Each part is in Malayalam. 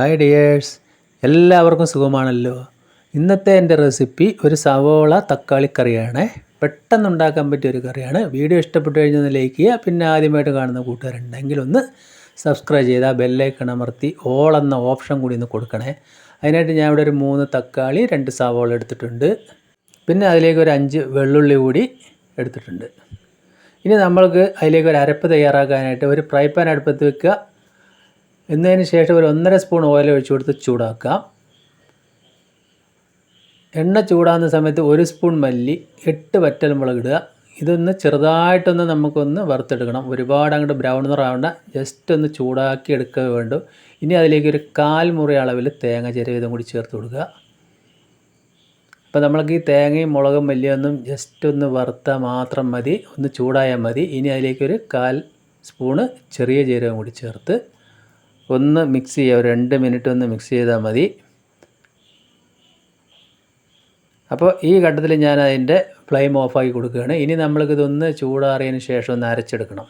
ഹായ് ഡിയേഴ്സ് എല്ലാവർക്കും സുഖമാണല്ലോ. ഇന്നത്തെ എന്റെ റെസിപ്പി ഒരു സവോള തക്കാളി കറിയാണ്. പെട്ടെന്ന് ഉണ്ടാക്കാൻ പറ്റിയ ഒരു കറിയാണ്. വീഡിയോ ഇഷ്ടപ്പെട്ടു കഴിഞ്ഞാൽ ലൈക്ക് ചെയ്യുക. പിന്നെ ആദ്യമായിട്ട് കാണുന്ന കൂട്ടുകാരുണ്ടെങ്കിൽ ഒന്ന് സബ്സ്ക്രൈബ് ചെയ്താൽ ബെല്ലൈക്കൺ അമർത്തി ഓൾ എന്ന ഓപ്ഷൻ കൂടി ഒന്ന് കൊടുക്കണേ. അതിനായിട്ട് ഞാൻ ഇവിടെ ഒരു മൂന്ന് തക്കാളി രണ്ട് സവോള എടുത്തിട്ടുണ്ട്. പിന്നെ അതിലേക്ക് ഒരു അഞ്ച് വെള്ളുള്ളി കൂടി എടുത്തിട്ടുണ്ട്. ഇനി നമ്മൾക്ക് അതിലേക്ക് ഒരു അരപ്പ് തയ്യാറാക്കാനായിട്ട് ഒരു ഫ്രൈ പാൻ അടുപ്പത്ത് വെക്കുക. എന്നതിന് ശേഷം ഒരു ഒന്നര സ്പൂൺ ഓയിൽ ഒഴിച്ചു കൊടുത്ത് ചൂടാക്കാം എണ്ണ ചൂടാകുന്ന സമയത്ത് ഒരു സ്പൂൺ മല്ലി എട്ട് വറ്റൽ മുളക് ഇടുക. ഇതൊന്ന് ചെറുതായിട്ടൊന്ന് നമുക്കൊന്ന് വറുത്തെടുക്കണം. ഒരുപാട് അങ്ങോട്ട് ബ്രൗൺ നിറാവണ്ട ജസ്റ്റ് ഒന്ന് ചൂടാക്കി എടുക്കുക വേണ്ടു. ഇനി അതിലേക്ക് ഒരു കാൽ മുറി അളവിൽ തേങ്ങ ചെരുവിധം കൂടി ചേർത്ത് കൊടുക്കുക. അപ്പോൾ നമ്മൾക്ക് ഈ തേങ്ങയും മുളകും മല്ലിയൊന്നും ജസ്റ്റ് ഒന്ന് വറുത്താൽ മാത്രം മതി. ഒന്ന് ചൂടായാൽ മതി. ഇനി അതിലേക്ക് ഒരു കാൽ സ്പൂണ് ചെറിയ ജീരകം കൂടി ചേർത്ത് ഒന്ന് മിക്സ് ചെയ്യുക രണ്ട് മിനിറ്റ് ഒന്ന് മിക്സ് ചെയ്താൽ മതി. അപ്പോൾ ഈ ഘട്ടത്തിൽ ഞാൻ അതിന്റെ ഫ്ലെയിം ഓഫാക്കി കൊടുക്കുകയാണ്. ഇനി നമ്മൾക്കിതൊന്ന് ചൂടാറിയതിന് ശേഷം ഒന്ന് അരച്ചെടുക്കണം.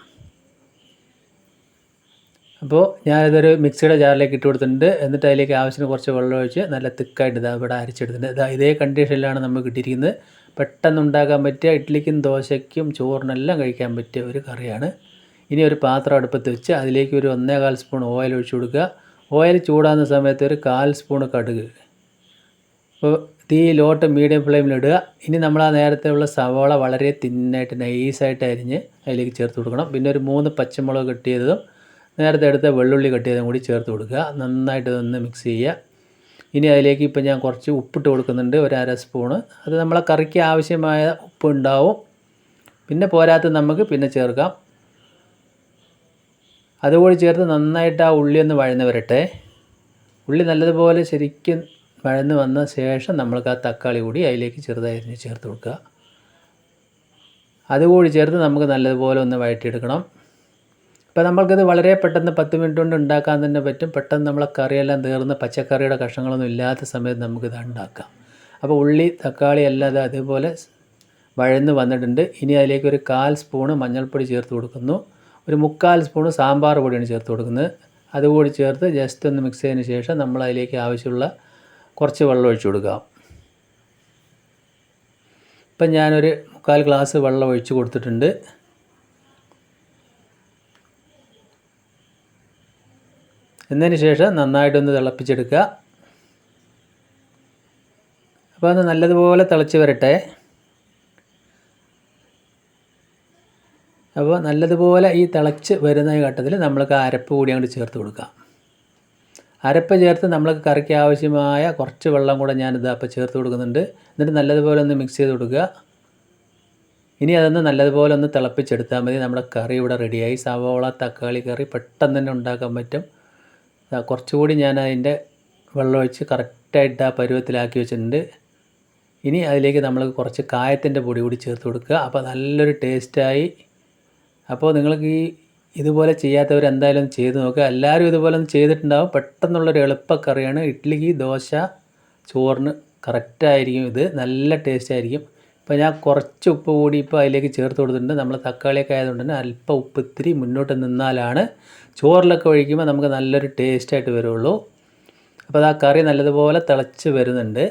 അപ്പോൾ ഞാനിതൊരു മിക്സിയുടെ ജാറിലേക്ക് ഇട്ട് കൊടുത്തിട്ടുണ്ട്. എന്നിട്ട് അതിലേക്ക് ആവശ്യത്തിന് കുറച്ച് വെള്ളം ഒഴിച്ച് നല്ല തിക്കായിട്ട് ഇതാ ഇവിടെ അരച്ചെടുത്തിട്ടുണ്ട്. ഇതാ ഇതേ കണ്ടീഷനിലാണ് നമുക്ക് കിട്ടിയിരിക്കുന്നത്. പെട്ടെന്ന് ഉണ്ടാക്കാൻ പറ്റിയ ഇഡ്ഡലിക്കും ദോശയ്ക്കും ചോറിനെല്ലാം കഴിക്കാൻ പറ്റിയ ഒരു കറിയാണ്. ഇനി ഒരു പാത്രം അടുപ്പത്ത് വെച്ച് അതിലേക്ക് ഒരു ഒന്നേകാൽ സ്പൂൺ ഓയിൽ ഒഴിച്ചു കൊടുക്കുക. ഓയിൽ ചൂടാകുന്ന സമയത്ത് ഒരു കാൽ സ്പൂൺ കടുക്. അപ്പോൾ തീ ലോട്ട് മീഡിയം ഫ്ലെയിമിലിടുക ഇനി നമ്മൾ ആ നേരത്തെ ഉള്ള സവാള വളരെ തിന്നായിട്ട് നൈസായിട്ട് അരിഞ്ഞ് അതിലേക്ക് ചേർത്ത് കൊടുക്കണം. പിന്നെ ഒരു മൂന്ന് പച്ചമുളക് കെട്ടിയതും നേരത്തെ എടുത്ത വെള്ളുള്ളി കെട്ടിയതും കൂടി ചേർത്ത് കൊടുക്കുക. നന്നായിട്ട് ഇതൊന്ന് മിക്സ് ചെയ്യുക. ഇനി അതിലേക്ക് ഇപ്പോൾ ഞാൻ കുറച്ച് ഉപ്പിട്ട് കൊടുക്കുന്നുണ്ട്. ഒരു അര സ്പൂണ്. അത് നമ്മളെ കറിക്ക് ആവശ്യമായ ഉപ്പ് ഉണ്ടാവും. പിന്നെ പോരാത്ത നമുക്ക് പിന്നെ ചേർക്കാം. അതുകൂടി ചേർത്ത് നന്നായിട്ട് ആ ഉള്ളി ഒന്ന് വഴന്ന് വരട്ടെ. ഉള്ളി നല്ലതുപോലെ ശരിക്കും വഴന്ന് വന്ന ശേഷം നമ്മൾക്ക് ആ തക്കാളി കൂടി അതിലേക്ക് ചെറുതായി ചേർത്ത് കൊടുക്കുക. അതുകൂടി ചേർത്ത് നമുക്ക് നല്ലതുപോലെ ഒന്ന് വഴറ്റിയെടുക്കണം. ഇപ്പോൾ നമ്മൾക്കത് വളരെ പെട്ടെന്ന് പത്ത് മിനിറ്റ് കൊണ്ട് ഉണ്ടാക്കാൻ തന്നെ പറ്റും. പെട്ടെന്ന് നമ്മളെ കറിയെല്ലാം തീർന്ന് പച്ചക്കറിയുടെ കഷ്ണങ്ങളൊന്നും ഇല്ലാത്ത സമയത്ത് നമുക്കിത് ഉണ്ടാക്കാം. അപ്പോൾ ഉള്ളി തക്കാളി എല്ലാം ഇത് അതേപോലെ വഴന്ന് വന്നിട്ടുണ്ട്. ഇനി അതിലേക്ക് ഒരു കാൽ സ്പൂണ് മഞ്ഞൾപ്പൊടി ചേർത്ത് കൊടുക്കുന്നു. ഒരു മുക്കാൽ സ്പൂൺ സാമ്പാർ പൊടിയാണ് ചേർത്ത് കൊടുക്കുന്നത്. അതുകൂടി ചേർത്ത് ജസ്റ്റ് ഒന്ന് മിക്സ് ചെയ്തതിന് ശേഷം നമ്മൾ അതിലേക്ക് ആവശ്യമുള്ള കുറച്ച് വെള്ളം ഒഴിച്ചു കൊടുക്കുക ഇപ്പം ഞാനൊരു മുക്കാൽ ഗ്ലാസ് വെള്ളം ഒഴിച്ച് കൊടുത്തിട്ടുണ്ട്. എന്നതിന് ശേഷം നന്നായിട്ടൊന്ന് തിളപ്പിച്ചെടുക്കുക. അപ്പോൾ അത് നല്ലതുപോലെ തിളച്ച് വരട്ടെ. അപ്പോൾ നല്ലതുപോലെ ഈ തിളച്ച് വരുന്ന ഘട്ടത്തിൽ നമ്മൾക്ക് അരപ്പ് കൂടി അങ്ങോട്ട് ചേർത്ത് കൊടുക്കാം. അരപ്പ് ചേർത്ത് നമ്മൾക്ക് കറിക്ക് ആവശ്യമായ കുറച്ച് വെള്ളം കൂടെ ഞാനിത് അപ്പോൾ ചേർത്ത് കൊടുക്കുന്നുണ്ട്. എന്നിട്ട് നല്ലതുപോലെ ഒന്ന് മിക്സ് ചെയ്ത് കൊടുക്കുക. ഇനി അതൊന്ന് നല്ലതുപോലെ ഒന്ന് തിളപ്പിച്ചെടുത്താൽ മതി. നമ്മുടെ കറി ഇവിടെ റെഡിയായി സവോള തക്കാളി കറി പെട്ടെന്ന് തന്നെ ഉണ്ടാക്കാൻ പറ്റും. കുറച്ചുകൂടി ഞാൻ അതിന്റെ വെള്ളം ഒഴിച്ച് കറക്റ്റായിട്ട് ആ പരുവത്തിലാക്കി വെച്ചിട്ടുണ്ട്. ഇനി അതിലേക്ക് നമ്മൾ കുറച്ച് കായത്തിന്റെ പൊടി കൂടി ചേർത്ത് കൊടുക്കുക. അപ്പോൾ നല്ലൊരു ടേസ്റ്റായി അപ്പോൾ നിങ്ങൾക്ക് ഈ ഇതുപോലെ ചെയ്യാത്തവർ എന്തായാലും ചെയ്ത് നോക്കുക എല്ലാവരും ഇതുപോലെ ഒന്ന് ചെയ്തിട്ടുണ്ടാവും. പെട്ടെന്നുള്ളൊരു എളുപ്പക്കറിയാണ്. ഇഡ്ഡലിക്ക് ദോശ ചോറിന് കറക്റ്റായിരിക്കും ഇത്. നല്ല ടേസ്റ്റ് ആയിരിക്കും. ഇപ്പോൾ ഞാൻ കുറച്ച് ഉപ്പ് കൂടി ഇപ്പോൾ അതിലേക്ക് ചേർത്ത് കൊടുത്തിട്ടുണ്ട്. നമ്മൾ തക്കാളിയൊക്കെ ആയതുകൊണ്ട് തന്നെ അല്പം ഉപ്പ് ഇത്തിരി മുന്നോട്ട് നിന്നാലാണ് ചോറിലൊക്കെ ഒഴിക്കുമ്പോൾ നമുക്ക് നല്ലൊരു ടേസ്റ്റായിട്ട് വരുള്ളൂ. അപ്പോൾ ആ കറി നല്ലതുപോലെ തിളച്ച് വരുന്നുണ്ട്.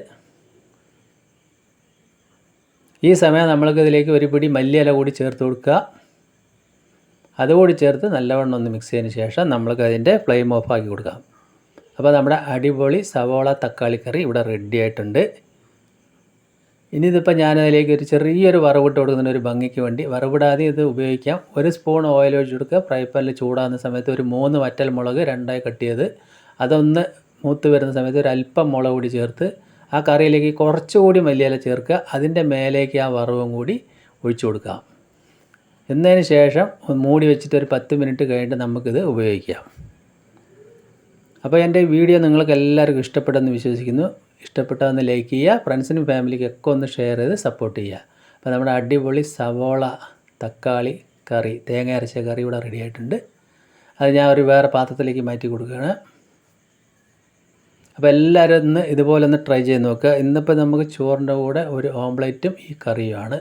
ഈ സമയം നമ്മൾക്ക് ഇതിലേക്ക് ഒരു പിടി മല്ലിയില കൂടി ചേർത്ത് കൊടുക്കുക. അതുകൂടി ചേർത്ത് നല്ലവണ്ണം ഒന്ന് മിക്സ് ചെയ്തതിന് ശേഷം നമ്മൾക്ക് അതിന്റെ ഫ്ലെയിം ഓഫ് ആക്കി കൊടുക്കാം. അപ്പോൾ നമ്മുടെ അടിപൊളി സവോള തക്കാളി കറി ഇവിടെ റെഡി ആയിട്ടുണ്ട്. ഇനി ഇതിപ്പോൾ ഞാനതിലേക്ക് ഒരു ചെറിയൊരു വറവിട്ട് കൊടുക്കുന്ന ഒരു ഭംഗിക്ക് വേണ്ടി വറവിടാതെ ഇത് ഉപയോഗിക്കാം. ഒരു സ്പൂൺ ഓയിൽ ഒഴിച്ച് കൊടുക്കുക. ഫ്രൈ പാനിൽ ചൂടാകുന്ന സമയത്ത് ഒരു മൂന്ന് വറ്റൽ മുളക് രണ്ടായി കട്ട് ചെയ്ത് അതൊന്ന് മൂത്ത് വരുന്ന സമയത്ത് ഒരു അല്പം മുളക് കൂടി ചേർത്ത് ആ കറിയിലേക്ക് കുറച്ചുകൂടി മല്ലിയില ചേർക്കുക. അതിന്റെ മേലേക്ക് ആ വറവും കൂടി ഒഴിച്ചു കൊടുക്കാം. എന്നതിന് ശേഷം മൂടി വെച്ചിട്ട് ഒരു പത്ത് മിനിറ്റ് കഴിഞ്ഞിട്ട് നമുക്കിത് ഉപയോഗിക്കാം. അപ്പോൾ എന്റെ വീഡിയോ നിങ്ങൾക്ക് എല്ലാവർക്കും ഇഷ്ടപ്പെട്ടെന്ന് വിശ്വസിക്കുന്നു. ഇഷ്ടപ്പെട്ടതെന്ന് ലൈക്ക് ചെയ്യുക ഫ്രണ്ട്സിനും ഫാമിലിക്കൊക്കെ ഒന്ന് ഷെയർ ചെയ്ത് സപ്പോർട്ട് ചെയ്യുക. അപ്പോൾ നമ്മുടെ അടിപൊളി സവോള തക്കാളി കറി തേങ്ങ അരച്ച കറി ഇവിടെ റെഡി ആയിട്ടുണ്ട്. അത് ഞാൻ ഒരു വേറെ പാത്രത്തിലേക്ക് മാറ്റി കൊടുക്കുകയാണ്. അപ്പോൾ എല്ലാവരും ഒന്ന് ഇതുപോലെ ഒന്ന് ട്രൈ ചെയ്ത് നോക്കുക. ഇന്നിപ്പോൾ നമുക്ക് ചോറിന്റെ കൂടെ ഒരു ഓംപ്ലേറ്റും ഈ കറിയുമാണ്.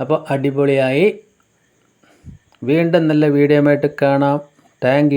അപ്പോൾ അടിപൊളിയായി. വീണ്ടും നല്ല വീഡിയോ ആയിട്ട് കാണാം. താങ്ക്